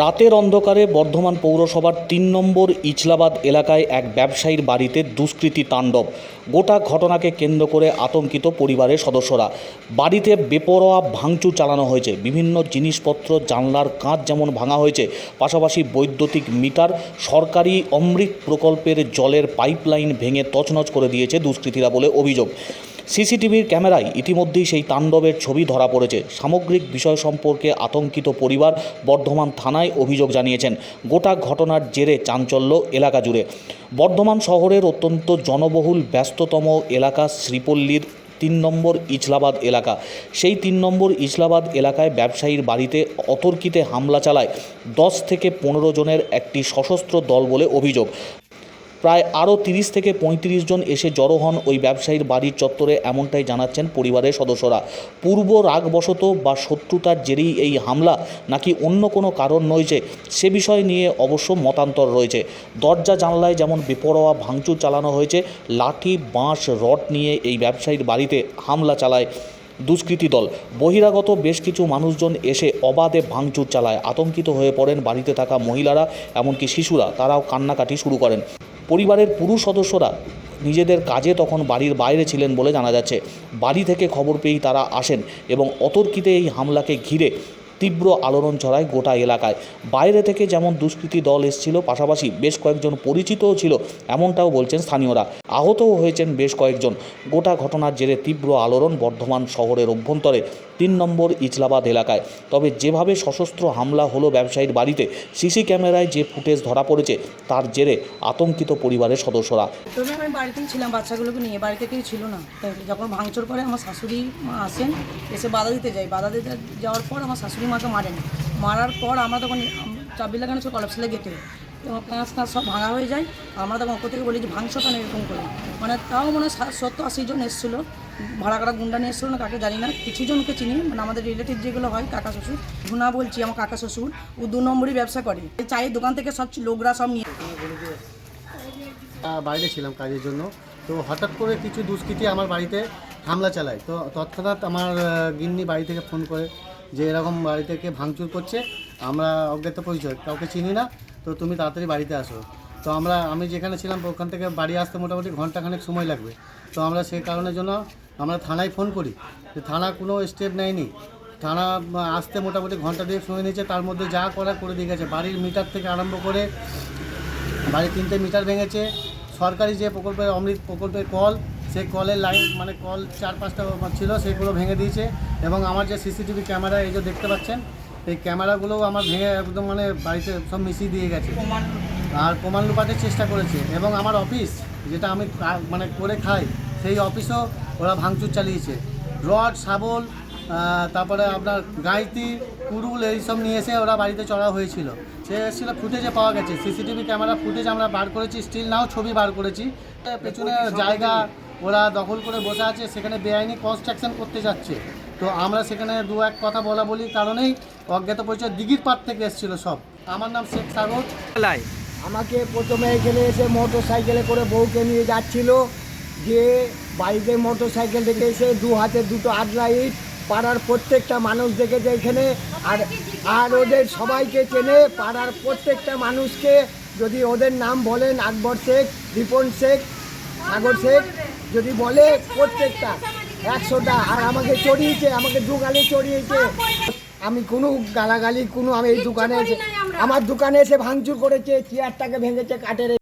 রাতের অন্ধকারে বর্ধমান পৌরসভার তিন নম্বর ইচলাবাদ এলাকায় এক ব্যবসায়ীর বাড়িতে দুষ্কৃতী তাণ্ডব। গোটা ঘটনাকে কেন্দ্র করে আতঙ্কিত পরিবারের সদস্যরা। বাড়িতে বেপরোয়া ভাঙচুর চালানো হয়েছে। বিভিন্ন জিনিসপত্র, জানলার কাঁচ যেমন ভাঙা হয়েছে, পাশাপাশি বৈদ্যুতিক মিটার, সরকারি অমৃত প্রকল্পের জলের পাইপলাইন ভেঙে তছনছ করে দিয়েছে দুষ্কৃতীরা বলে অভিযোগ। সিসিটিভির ক্যামেরায় ইতিমধ্যেই সেই তাণ্ডবের ছবি ধরা পড়েছে। সামগ্রিক বিষয় সম্পর্কে আতঙ্কিত পরিবার বর্ধমান থানায় অভিযোগ জানিয়েছেন। গোটা ঘটনার জেরে চাঞ্চল্য এলাকা জুড়ে। বর্ধমান শহরের অত্যন্ত জনবহুল, ব্যস্ততম এলাকা শ্রীপল্লীর তিন নম্বর ইছলাবাদ এলাকা। সেই তিন নম্বর ইছলাবাদ এলাকায় ব্যবসায়ীর বাড়িতে অতর্কিতে হামলা চালায় দশ থেকে পনেরো জনের একটি সশস্ত্র দল বলে অভিযোগ। প্রায় আরও তিরিশ থেকে পঁয়ত্রিশ জন এসে জড়ো হন ওই ব্যবসায়ীর বাড়ির চত্বরে, এমনটাই জানাচ্ছেন পরিবারের সদস্যরা। পূর্ব রাগবশত বা শত্রুতার জেরেই এই হামলা নাকি অন্য কোনো কারণ রয়েছে সে বিষয় নিয়ে অবশ্য মতান্তর রয়েছে। দরজা জানলায় যেমন বেপরোয়া ভাঙচুর চালানো হয়েছে, লাঠি, বাঁশ, রড নিয়ে এই ব্যবসায়ীর বাড়িতে হামলা চালায়। দুষ্কৃতী দল। বহিরাগত বেশ কিছু মানুষজন এসে অবাধে ভাঙচুর চালায়। আতঙ্কিত হয়ে পড়েন বাড়িতে থাকা মহিলারা, এমনকি শিশুরা। তারাও কান্নাকাটি শুরু করেন। পরিবারের পুরুষ সদস্যরা নিজেদের কাজে তখন বাড়ির বাইরে ছিলেন বলে জানা যাচ্ছে। বাড়ি থেকে খবর পেয়েই তারা আসেন এবং অতর্কিতে এই হামলাকে ঘিরে তীব্র আলোড়ন ছড়ায় গোটা এলাকায়। বাইরে থেকে যেমন দুষ্কৃতী দল এসেছিল, পাশাপাশি বেশ কয়েকজন পরিচিতও ছিল, এমনটাও বলছেন স্থানীয়রা। আহতও হয়েছেন বেশ কয়েকজন। গোটা ঘটনার জেরে তীব্র আলোড়ন বর্ধমান শহরের অভ্যন্তরে, তিন নম্বর ইচলাবাদ এলাকায়। তবে যেভাবে সশস্ত্র হামলা হলো ব্যবসায়ীর বাড়িতে, সিসি ক্যামেরায় যে ফুটেজ ধরা পড়েছে, তার জেরে আতঙ্কিত পরিবারের সদস্যরা। তবে আমি বাড়িতেই ছিলাম, বাচ্চাগুলোকে নিয়ে। বাড়িতে কেউ ছিল না। যখন ভাঙচুর করে, আমার শাশুড়ি মা আসেন, এসে বাধা দিতে যাই বাধা দিতে যাওয়ার পর আমার শাশুড়ি মাকে মারেন। মারার পর আমরা তখন চাবি লাগানো ছিল কলাপসিলে গেটে। এবং কাঁচ কাঁচ সব ভাঙা হয়ে যায়। আমরা তখন ওপর থেকে বলি যে, ভাঙছো কেন? এরকম করে। মানে তাও মনে হয় সত্তর আশি জন এসেছিল। ভাড়া কাটা গুন্ডা নিয়ে এসেছিল না, কাকে জানি না। কিছু জনকে চিনি। মানে আমাদের রিলেটিভ যেগুলো হয়, কাকা শ্বশুর। গুনা বলছি, আমার কাকা শ্বশুর। ও দু নম্বরই ব্যবসা করে। চায়ের দোকান থেকে সব লোকরা সব নিয়ে বাইরে ছিলাম কাজের জন্য। তো হঠাৎ করে কিছু দুষ্কৃতী আমার বাড়িতে হামলা চালায়। তো তৎক্ষণাৎ আমার গিন্নি বাড়ি থেকে ফোন করে যে এরকম বাড়ি থেকে ভাঙচুর করছে, আমরা অজ্ঞাত পরিচয়, কাউকে চিনি না, তো তুমি তাড়াতাড়ি বাড়িতে আসো। তো আমরা, আমি যেখানে ছিলাম, ওখান থেকে বাড়ি আসতে মোটামুটি ঘন্টাখানেক সময় লাগবে। তো আমরা সেই কারণের জন্য, আমরা থানায় ফোন করি। যে থানা কোনো স্টেপ নেয়নি। থানা আসতে মোটামুটি ঘণ্টা দিয়ে সময় নিয়েছে, তার মধ্যে যা করা করে দিয়ে গেছে। বাড়ির মিটার থেকে আরম্ভ করে বাড়ির তিনটে মিটার ভেঙেছে। সরকারি যে প্রকল্পের অমৃত প্রকল্পের কল সেই কলের লাইন মানে কল চার পাঁচটা ছিল, সেগুলো ভেঙে দিয়েছে এবং আমার যে সিসিটিভি ক্যামেরা, এই যে দেখতে পাচ্ছেন, এই ক্যামেরাগুলোও আমার ভেঙে একদম মানে বাড়িতে সব মিশিয়ে দিয়ে গেছে। আর প্রমাণ লুপাতে চেষ্টা করেছে এবং আমার অফিস, যেটা আমি মানে করে খাই, সেই অফিসও ওরা ভাঙচুর চালিয়েছে। রড, শাবল তারপরে আপনার গাইতি কুড়ুল এইসব নিয়ে এসে ওরা বাড়িতে চড়া হয়েছিল। সে এসেছিল ফুটেজে পাওয়া গেছে। সিসিটিভি ক্যামেরা ফুটেজ আমরা বার করেছি স্টিল নাও ছবি বার করেছি। পেছনে জায়গা ওরা দখল করে বসে আছে, সেখানে বেআইনি কনস্ট্রাকশন করতে যাচ্ছে। তো আমরা সেখানে দু এক কথা বলা বলি কারণেই অজ্ঞাত পরিচয় দিঘির পাড় থেকে এসেছিল সব। আমার নাম শেখ সাগর। আমাকে প্রথমে এখানে এসে মোটর সাইকেলে করে বউকে নিয়ে যাচ্ছিল যে বাড়িতে মোটর সাইকেল থেকে এসে দু হাতে দুটো আদলা ইট পাড়ার প্রত্যেকটা মানুষ দেখেছে এখানে। আর আর ওদের সবাইকে চেনে পাড়ার প্রত্যেকটা মানুষকে। যদি ওদের নাম বলেন আকবর শেখ, রিপন শেখ, সাগর শেখ, যদি বলে প্রত্যেকটা একশোটা, আর আমাকে চড়িয়েছে, আমাকে দু গালে চড়িয়েছে। আমি কোনো গালাগালি, কোনো আমি এই দোকানে এসে, আমার দোকানে এসে ভাঙচুর করেছে, চেয়ারটাকে ভেঙেছে, কাঠের